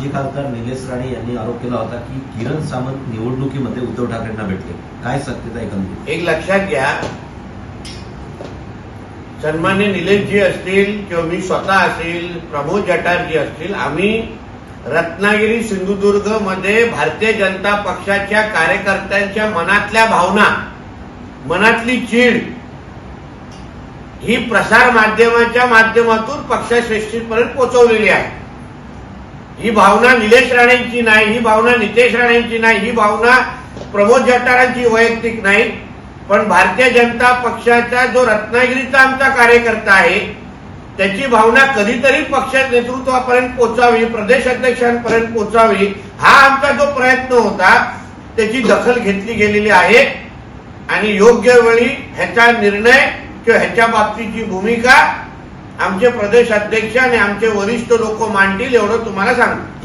माजी खासदार निलेश राणे यांनी आरोप केला होता की किरण सामंत निवडणुकीमध्ये उद्धव ठाकरेंना भेटले. काय सत्यता एकंदरीत? एक लक्षात घ्या. सन्मान्य निलेशजी असतील किंवा मी स्वतः असेल प्रमोद जटारजी असतील आम्ही रत्नागिरी सिंधुदुर्गमध्ये भारतीय जनता पक्षाच्या कार्यकर्त्यांच्या मनातल्या भावना मनातली चीड ही प्रसार माध्यमाच्या माध्यमातून पक्षश्रेष्ठीपर्यंत पोहोचवलेली आहे. ही भावना निलेश राणेंची नाही ही भावना नितेश राणेंची नाही ही भावना प्रमोद जठारांची वैयक्तिक नाही. पण भारतीय जनता पक्षाचा जो रत्नागिरीचा आमचा कार्यकर्ता आहे त्याची भावना कधीतरी पक्ष नेतृत्वापर्यंत पोचावी प्रदेश अध्यक्षांपर्यंत पोचावी हा आमचा जो प्रयत्न होता त्याची दखल घेतली गेलेली आहे. आणि योग्य वेळी ह्याचा निर्णय किंवा ह्याच्या बाबतीची भूमिका आमचे प्रदेश अध्यक्ष आणि आमचे वरिष्ठ लोक मांडतील एवढं तुम्हाला सांगतो.